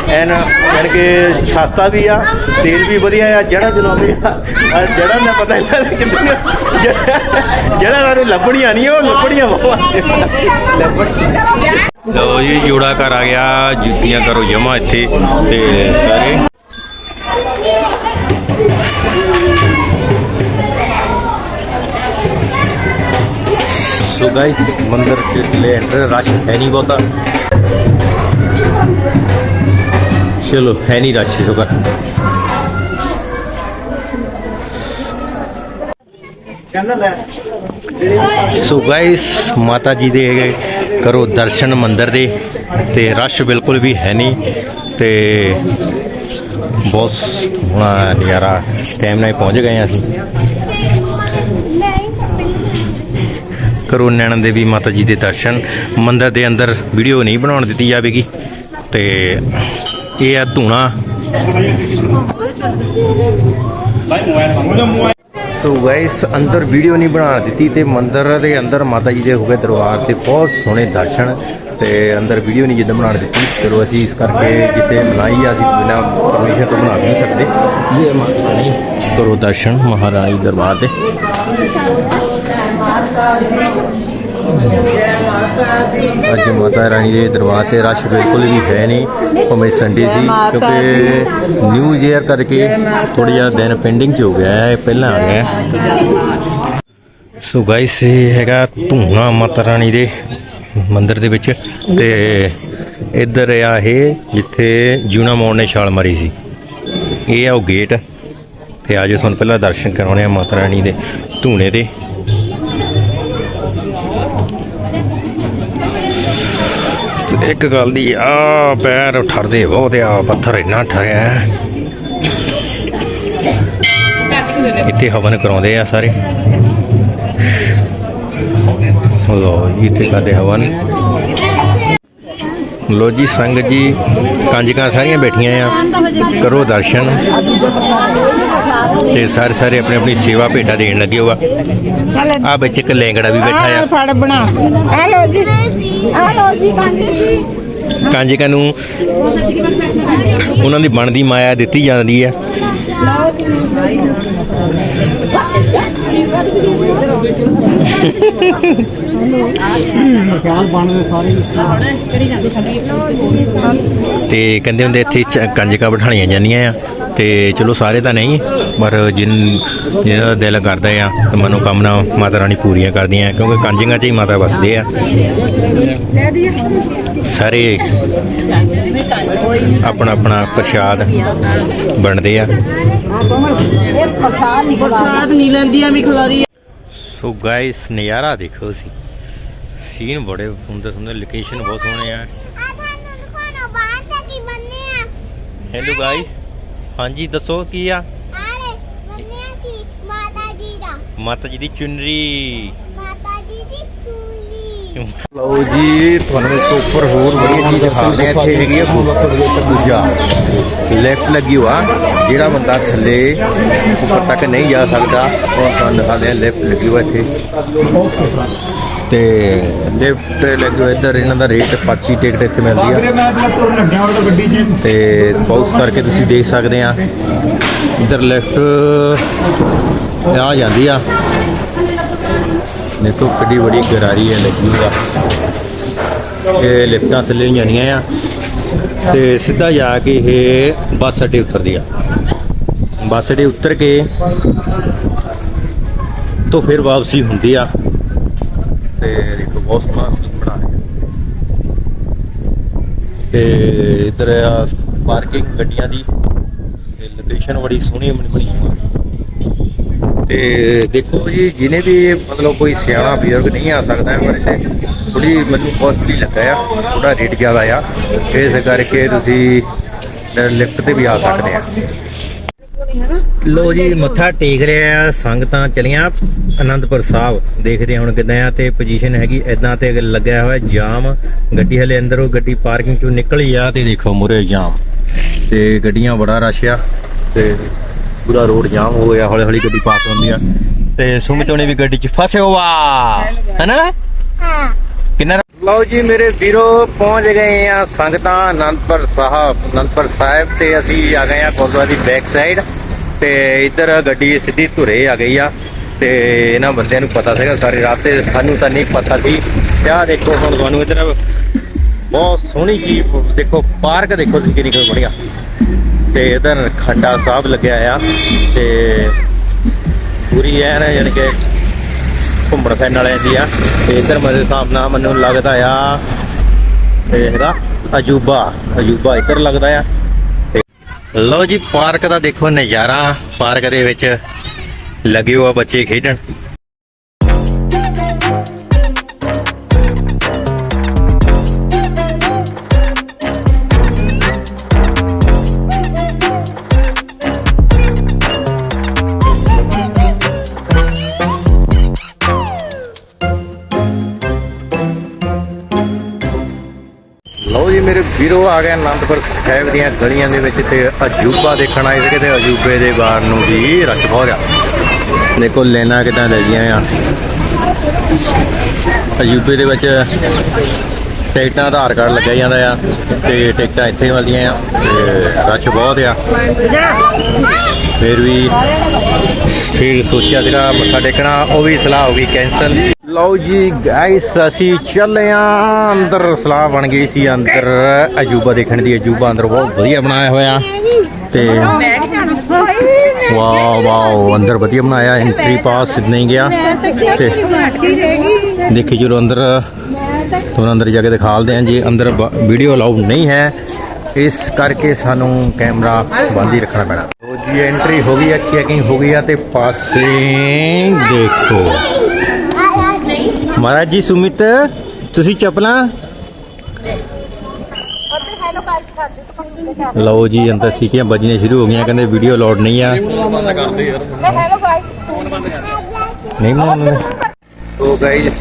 ਐਨ, ਯਾਨੀ ਕਿ ਸਸਤਾ ਵੀ ਆ, ਤੇਲ ਵੀ ਵਧੀਆ ਆ ਜੜਾ ਜਲਾਉਂਦੇ ਆ ਆਹ ਜੜ੍ਹਾਂ ਦਾ ਪਤਾ ਇਹਨਾਂ ਕਿੰਨੇ ਨੇ ਜੜ੍ਹਾਂ- ਨਾਲ ਲੱਭਣੀਆਂ ਨਹੀਂ, ਉਹ ਲੱਭਣੀਆਂ ਬਹੁਤ ਲੱਭਣ ਲਓ ਜੀ, ਜੋੜਾ ਘਰ ਆ ਗਿਆ, ਜੁੱਤੀਆਂ ਕਰੋ ਜਮਾ ਇੱਥੇ ਤੇ ਸਾਰੇ। ਚ ਲੈ ਐਂਟਰ ਰਸ਼ ਹੈ ਨਹੀਂ ਬਹੁਤਾ। ਚਲੋ ਹੈ ਨਹੀਂ ਰਸ਼ ਸ਼ੁਕਰ ਕਹਿੰਦਾ ਲੈ। ਸੋ ਗਾਇਸ ਮਾਤਾ ਜੀ ਦੇ ਕਰੋ ਦਰਸ਼ਨ ਮੰਦਿਰ ਦੇ ਤੇ ਰਸ਼ ਬਿਲਕੁਲ ਵੀ ਹੈ ਨਹੀਂ ਤੇ ਬਹੁਤ ਨਜ਼ਾਰਾ ਟਾਈਮ ਨਾਲ ਪਹੁੰਚ ਗਏ ਅਸੀਂ। ਕਰੋ ਨੈਣਨ ਦੇਵੀ ਮਾਤਾ ਜੀ ਦੇ ਦਰਸ਼ਨ। ਮੰਦਰ ਦੇ ਅੰਦਰ ਵੀਡੀਓ ਨਹੀਂ ਬਣਾਉਣ ਦਿੱਤੀ ਜਾਵੇਗੀ। ਤੇ ਇਹ ਆ ਧੂਣਾ। ਸੋ ਗਾਇਸ ਅੰਦਰ ਵੀਡੀਓ ਨਹੀਂ ਬਣਾ ਦਿੱਤੀ ਤੇ ਮੰਦਰ ਦੇ ਅੰਦਰ ਮਾਤਾ ਜੀ ਦੇ ਹੋ ਗਏ ਦਰਬਾਰ ਤੇ ਬਹੁਤ ਸੋਹਣੇ ਦਰਸ਼ਨ। ਤੇ ਅੰਦਰ ਵੀਡੀਓ ਨਹੀਂ ਜਿੱਦਾਂ ਬਣਾਉਣ ਦਿੱਤੀ। ਚਲੋ ਅਸੀਂ ਇਸ ਕਰਕੇ ਜਿੱਤੇ ਬਣਾਈ ਆ, ਅਸੀਂ ਬਿਨਾਂ ਪਰਮਿਸ਼ਨ ਤੋਂ ਬਣਾ ਨਹੀਂ ਸਕਦੇ। ਜੇ ਮਾਤਾ ਨਹੀਂ ਕਰੋ ਦਰਸ਼ਨ ਮਹਾਰਾਜ ਦਰਬਾਰ ਦੇ ਅੱਜ ਮਾਤਾ ਰਾਣੀ ਦੇ ਦਰਬਾਰ ਤੇ ਰਸ਼ ਬਿਲਕੁਲ ਵੀ ਹੈ ਨਹੀਂ, ਭਾਵੇਂ ਸੰਡੇ ਸੀ, ਕਿਉਂਕਿ ਨਿਊ ਈਅਰ ਕਰਕੇ ਥੋੜਾ ਜਿਹਾ ਦਿਨ ਪੈਂਡਿੰਗ ਚ ਹੋ ਗਿਆ ਹੈ ਇਹ ਪਹਿਲਾਂ ਆ ਗਿਆ ਸੋ ਗਾਇਸ ਇਹ ਹੈਗਾ ਧੂਣਾ ਮਾਤਾ ਰਾਣੀ ਦੇ ਮੰਦਿਰ ਦੇ ਵਿੱਚ ਤੇ ਇੱਧਰ ਆ ਇਹ, ਜਿੱਥੇ ਜੂਨਾ ਮੋੜ ਨੇ ਛਾਲ ਮਾਰੀ ਸੀ। ਇਹ ਆ ਉਹ ਗੇਟ ਤੇ ਆਜੋ ਤੁਹਾਨੂੰ ਪਹਿਲਾਂ ਦਰਸ਼ਨ ਕਰਾਉਣੇ ਆ ਮਾਤਾ ਰਾਣੀ ਦੇ ਧੂਣੇ ਦੇ ਇੱਕ ਗੱਲ ਦੀ, ਆ ਪੈਰ ਠਰਦੇ ਬਹੁਤ ਆ, ਪੱਥਰ ਇੰਨਾ ਠਰਿਆ। ਇੱਥੇ ਹਵਨ ਕਰਾਉਂਦੇ ਆ ਸਾਰੇ। ਲੋ ਜੀ, ਇੱਥੇ ਕਰਦੇ ਹਵਨ। ਲੋ ਜੀ ਸੰਗਤ ਜੀ ਕੰਜਕਾਂ ਸਾਰੀਆਂ ਬੈਠੀਆਂ ਆ। ਕਰੋ ਦਰਸ਼ਨ। ਤੇ ਸਾਰੇ ਸਾਰੇ ਆਪਣੀ ਆਪਣੀ ਸੇਵਾ ਭੇਟਾ ਦੇਣ ਲੱਗੇ ਹੋਆ ਆ। ਵਿੱਚ ਇੱਕ ਲੈਂਗੜਾ ਵੀ ਬੈਠਾ ਆ। ਫੜ ਬਣਾ। ਆ ਲੋ ਜੀ। ਆ ਲੋ ਜੀ ਜੀ। ਕਾਂਜਿਕਾਂ ਨੂੰ ਉਹਨਾਂ ਦੀ ਬਣਦੀ ਮਾਇਆ ਦਿੱਤੀ ਜਾਂਦੀ ਹੈ ਤੇ ਕਹਿੰਦੇ ਹੁੰਦੇ ਇੱਥੇ ਚ- ਕੰਜਕਾਂ ਬਿਠਾਣੀਆਂ ਜਾਂਦੀਆਂ ਆ। ਤੇ ਚਲੋ ਸਾਰੇ ਤਾਂ ਨਹੀਂ, ਪਰ ਜਿਨ ਜਿਹਨਾਂ ਦਾ ਦਿਲ ਕਰਦਾ ਆ, ਤੇ ਮਨੋਕਾਮਨਾ ਮਾਤਾ ਰਾਣੀ ਪੂਰੀਆਂ ਕਰਦੀਆਂ ਕਿਉਂਕਿ ਕੰਜਕਾਂ 'ਚ ਹੀ ਮਾਤਾ ਵਸਦੇ ਆ। ਸਾਰੇ ਆਪਣਾ ਆਪਣਾ ਪ੍ਰਸ਼ਾਦ ਬਣਦੇ ਆ। ਪ੍ਰਸਾਦ ਨਹੀਂ ਲੈਂਦੀਆਂ, ਵੀ ਖਲਾਰੀ ਸੋ ਗਾਇਸ ਨਜ਼ਾਰਾ ਦੇਖੋ ਸੀ ਸੀਨ ਬੜੇ ਸੁੰਦਰ ਸੁੰਦਰ ਲੋਕੇਸ਼ਨ ਬਹੁਤ ਸੋਹਣੇ ਆ। ਆ ਤੁਹਾਨੂੰ ਦਿਖਾਉਣਾ ਬਾਹਰ ਤੇ ਕੀ ਬੰਨੇ ਆ? ਹੈਲੋ ਗਾਇਸ ਹਾਂਜੀ ਦੱਸੋ ਕੀ ਆ? ਆਰੇ ਬੰਨੇ ਆ ਕੀ? ਮਾਤਾ ਜੀ ਦਾ। ਮਾਤਾ ਜੀ ਦੀ ਚੁੰਨਰੀ ਮਾਤਾ ਜੀ ਦੀ ਚੂਲੀ ਲਓ ਜੀ ਤੁਹਾਨੂੰ ਇੱਕ ਉੱਪਰ ਹੋਰ ਵਧੀਆ ਚੀਜ਼ ਦਿਖਾਉਂਦੇ ਆ ਇੱਥੇ ਹੈਗੀ ਆ ਦੂਜਾ। ਲੈਫਟ ਲੱਗੀ ਹੋਆ ਜਿਹੜਾ ਬੰਦਾ ਥੱਲੇ ਉੱਪਰ ਤੱਕ ਨਹੀਂ ਜਾ ਸਕਦਾ ਉਹ ਤੁਹਾਨੂੰ ਦਿਖਾਉਂਦੇ ਆ ਲੈਫਟ ਲੱਗੀ ਹੋਆ ਇੱਥੇ। ਤੇ ਲੈਫਟ ਲੱਗੀ ਹੋਇਆ ਇੱਧਰ ਇਹਨਾਂ ਦਾ ਰੇਟ ਪਰਚੀ ਟਿਕਟ ਇੱਥੇ ਮਿਲਦੀ ਆ। ਤਾਂ ਬਾਊਸ ਕਰਕੇ ਤੁਸੀਂ ਦੇਖ ਸਕਦੇ ਆ ਇੱਧਰ ਲੈਫਟ ਆ ਜਾਂਦੀ ਆ। ਦੇਖੋ ਕਿੱਡੀ ਬੜੀ ਗਰਾਰੀ ਹੈ ਲੱਗੀ ਹੋਇਆ ਇਹ ਲਿਫਟਾਂ ਥੱਲੇ ਜਾਣੀਆਂ ਆ। ਤੇ ਸਿੱਧਾ ਜਾ ਕੇ ਇਹ ਬੱਸ ਅੱਡੇ ਉਤਰਦੀ ਆ। ਬੱਸ ਅੱਡੇ ਉਤਰ ਕੇ ਤੋਂ ਫਿਰ ਵਾਪਸੀ ਹੁੰਦੀ ਆ। ਤੇ ਦੇਖੋ, ਬਹੁਤ ਸੋਹਣਾ ਬਣਾ ਰਹੇ ਤੇ ਇਧਰ ਆ ਪਾਰਕਿੰਗ ਗੱਡੀਆਂ ਦੀ। ਤੇ ਲੋਕੇਸ਼ਨ ਬੜੀ ਸੋਹਣੀ ਬਣੀ ਹੋਈ ਆ। ਤੇ ਦੇਖੋ ਜੀ ਜਿਹਨੇ ਵੀ ਮਤਲਬ ਕੋਈ ਸਿਆਣਾ ਬਜ਼ੁਰਗ ਨਹੀਂ ਆ ਸਕਦਾ ਪਰ ਇੱਥੇ ਥੋੜੀ ਮੈਨੂੰ ਕੋਸਟਲੀ ਲੱਗਾ ਆ ਥੋੜਾ ਰੇਟ ਜ਼ਿਆਦਾ ਆ, ਇਸ ਕਰਕੇ ਤੁਸੀਂ ਲਿਫਟ ਤੇ ਵੀ ਆ ਸਕਦੇ ਆ। ਲੋ ਜੀ, ਮੱਥਾ ਟੇਕ ਰਿਹਾ ਆ, ਸੰਗਤਾਂ ਚਲੀਆਂ, ਅਨੰਦਪੁਰ ਸਾਹਿਬ ਦੇਖਦੇ ਹੁਣ ਕਿੱਦਾਂ ਆ ਤੇ ਪੋਜੀਸ਼ਨ ਹੈਗੀ ਇਦਾਂ ਤੇ ਲੱਗਿਆ ਹੋਇਆ ਜਾਮ, ਗੱਡੀ ਹਲੇ ਅੰਦਰੋਂ ਗੱਡੀ ਪਾਰਕਿੰਗ ਚੋਂ ਨਿਕਲੀ ਆ ਤੇ ਦੇਖੋ ਮੁਰੇ ਜਾਮ, ਤੇ ਗੱਡੀਆਂ ਬੜਾ ਰਸ਼ ਆ, ਤੇ ਪੂਰਾ ਰੋਡ ਜਾਮ ਹੋ ਗਿਆ ਹੌਲੀ ਹੌਲੀ ਗੱਡੀ ਪਾਸ ਹੁੰਦੀ ਆ। ਤੇ ਸੁਮਿਤ ਉਹਨੇ ਵੀ ਗੱਡੀ 'ਚ ਫਸੇ ਹੋਆ। ਹੈਨਾ ਹਾਂ। ਕਿੰਨਾ ਲਓ ਜੀ ਮੇਰੇ ਵੀਰੋ ਪਹੁੰਚ ਗਏ ਆ ਸੰਗਤਾਂ ਅਨੰਦਪੁਰ ਸਾਹਿਬ। ਅਨੰਦਪੁਰ ਸਾਹਿਬ ਤੇ ਅਸੀਂ ਆ ਗਏ ਆ ਗੁਰਦੁਆਰੇ ਦੀ ਬੈਕ ਸਾਈਡ ਤੇ ਇੱਧਰ ਗੱਡੀ ਸਿੱਧੀ ਧੁਰੇ ਆ ਗਈ ਆ ਤੇ ਇਹਨਾਂ ਬੰਦਿਆਂ ਨੂੰ ਪਤਾ ਸੀਗਾ ਸਾਰੇ ਰਾਸਤੇ ਸਾਨੂੰ ਤਾਂ ਨਹੀਂ ਪਤਾ ਸੀ। ਤੇ ਆਹ ਦੇਖੋ ਹੁਣ ਤੁਹਾਨੂੰ ਇੱਧਰ ਬਹੁਤ ਸੋਹਣੀ ਚੀਜ਼ ਦੇਖੋ ਪਾਰਕ ਦੇਖੋ ਤੁਸੀਂ ਕਿੰਨੀ ਕੁ ਬੜੀਆ ਤੇ ਇਧਰ ਖੰਡਾ ਸਾਹਿਬ ਲੱਗਿਆ ਆ ਤੇ ਪੂਰੀ ਐਨ ਯਾਨੀ ਕਿ ਘੁੰਮਣ ਫਿਰਨ ਵਾਲਿਆਂ ਦੀ ਆ। ਤੇ ਇੱਧਰ ਮੇਰੇ ਹਿਸਾਬ ਨਾਲ ਮੈਨੂੰ ਲੱਗਦਾ ਆ ਤੇ ਇਹਦਾ ਅਜੂਬਾ ਅਜੂਬਾ ਇੱਧਰ ਲੱਗਦਾ ਆ। ਤੇ ਲਓ ਜੀ, ਪਾਰਕ ਦਾ ਦੇਖੋ ਨਜ਼ਾਰਾ। ਪਾਰਕ ਦੇ ਵਿੱਚ ਲੱਗੇ ਹੋਆ ਬੱਚੇ ਖੇਡਣ। ਵੀਰੋ, ਆ ਗਏ ਅਨੰਦਪੁਰ ਸਾਹਿਬ ਦੀਆਂ ਗਲੀਆਂ ਦੇ ਵਿੱਚ ਤੇ ਅਜੂਬਾ ਦੇਖਣ ਆਏ ਸੀਗੇ ਤੇ ਅਜੂਬੇ ਦੇ ਬਾਹਰ ਨੂੰ ਵੀ ਰੱਖ ਹੋ ਗਿਆ ਦੇਖੋ, ਲੈਣਾ ਕਿਦਾਂ ਲੱਗੀਆਂ ਆ। ਅਜੂਬੇ ਦੇ ਵਿੱਚ ਟਿਕਟਾਂ, ਆਧਾਰ ਕਾਰਡ ਲੱਗਿਆ ਜਾਂਦਾ ਆ ਤੇ ਟਿਕਟਾਂ ਇੱਥੇ ਵਾਲੀਆਂ ਆ ਤੇ ਰਸ਼ ਬਹੁਤ ਆ। ਫਿਰ ਵੀ ਫਿਰ ਸੋਚਿਆ ਸੀਗਾ, ਮੱਥਾ ਟੇਕਣਾ, ਉਹ ਵੀ ਸਲਾਹ ਹੋ ਗਈ ਕੈਨਸਲ ਲਓ ਜੀ ਗਾਇਸ ਅਸੀਂ ਚੱਲੇ ਆ। ਅੰਦਰ ਸਲਾਹ ਬਣ ਗਈ ਸੀ ਅੰਦਰ। ਅਜੂਬਾ ਦੇਖਣ ਦੀ, ਅਜੂਬਾ ਅੰਦਰ ਬਹੁਤ ਵਧੀਆ ਬਣਾਇਆ ਹੋਇਆ। ਤੇ ਵਾਓ ਵਾਓ ਅੰਦਰ ਵਧੀਆ ਬਣਾਇਆ ਐਂਟਰੀ ਪਾਸ ਨਹੀਂ ਗਿਆ। ਤੇ ਦੇਖੀ ਜਦੋਂ ਅੰਦਰ ਤੁਹਾਨੂੰ ਅੰਦਰ ਜਾ ਕੇ ਦਿਖਾਲਦੇ ਹਾਂ ਜੀ, ਅੰਦਰ ਵੀਡੀਓ ਅਲਾਉਡ ਨਹੀਂ ਹੈ। ਇਸ ਕਰਕੇ ਸਾਨੂੰ ਕੈਮਰਾ ਬੰਦ ਹੀ ਰੱਖਣਾ ਪੈਣਾ। ਜੀ ਐਂਟਰੀ ਹੋ ਗਈ ਹੈ ਚੈਕਿੰਗ ਹੋ ਗਈ ਹੈ ਤੇ ਪਾਸੇ ਦੇਖੋ। ਮਹਾਰਾਜ ਜੀ, ਸੁਮਿਤ, ਤੁਸੀਂ ਚੱਪਲਾਂ? ਲਓ ਜੀ, ਅੰਦਰ ਸੀਟੀਆਂ ਵੱਜਣੀਆਂ ਸ਼ੁਰੂ ਹੋ ਗਈਆਂ, ਕਹਿੰਦੇ ਵੀਡੀਓ ਲੋਡ ਨਹੀਂ ਆ। ਨਹੀਂ ਮੰਨਦੇ ਸੋ ਗਾਇਸ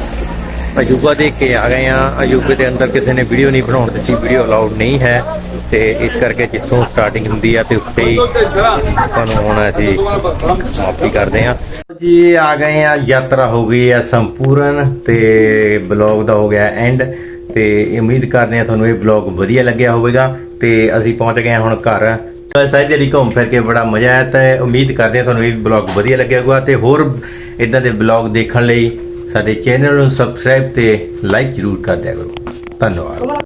ਅਜੂਬਾ ਦੇਖ ਕੇ ਆ ਗਏ ਆ। ਅਜੂਬੇ ਦੇ ਅੰਦਰ ਕਿਸੇ ਨੇ ਵੀਡੀਓ ਨਹੀਂ ਬਣਾਉਣ ਦਿੱਤੀ ਵੀਡੀਓ ਅਲਾਉਡ ਨਹੀਂ ਹੈ। ਤੇ ਇਸ ਕਰਕੇ ਜਿੱਥੋਂ ਸਟਾਰਟਿੰਗ ਹੁੰਦੀ ਆ ਤੇ ਉੱਤੇ ਹੀ ਤੁਹਾਨੂੰ ਹੁਣ ਅਸੀਂ ਸਮਾਪਤੀ ਕਰਦੇ ਆ ਜੀ, ਆ ਗਏ ਆ, ਯਾਤਰਾ ਹੋ ਗਈ ਆ ਸੰਪੂਰਨ ਤੇ ਬਲੌਗ ਦਾ ਹੋ ਗਿਆ ਐਂਡ ਤੇ ਉਮੀਦ ਕਰਦੇ ਆ ਤੁਹਾਨੂੰ ਇਹ ਬਲੌਗ ਵਧੀਆ ਲੱਗਿਆ ਹੋਵੇਗਾ ਤੇ ਅਸੀਂ ਪਹੁੰਚ ਗਏ ਹਾਂ ਹੁਣ ਘਰ। ਤਾਂ ਸਾਰੀ ਜਿਹੜੀ ਘੁੰਮ ਫਿਰ ਕੇ ਬੜਾ ਮਜ਼ਾ ਆਇਆ ਤੇ ਉਮੀਦ ਕਰਦੇ ਹਾਂ ਤੁਹਾਨੂੰ ਇਹ ਬਲੌਗ ਵਧੀਆ ਲੱਗਿਆ ਹੋਊਗਾ ਤੇ ਹੋਰ ਇਦਾਂ ਦੇ ਬਲੌਗ ਦੇਖਣ ਲਈ ਸਾਡੇ ਚੈਨਲ ਨੂੰ ਸਬਸਕ੍ਰਾਈਬ ਤੇ ਲਾਈਕ ਜ਼ਰੂਰ ਕਰ ਦਿਆ ਕਰੋ। ਧੰਨਵਾਦ।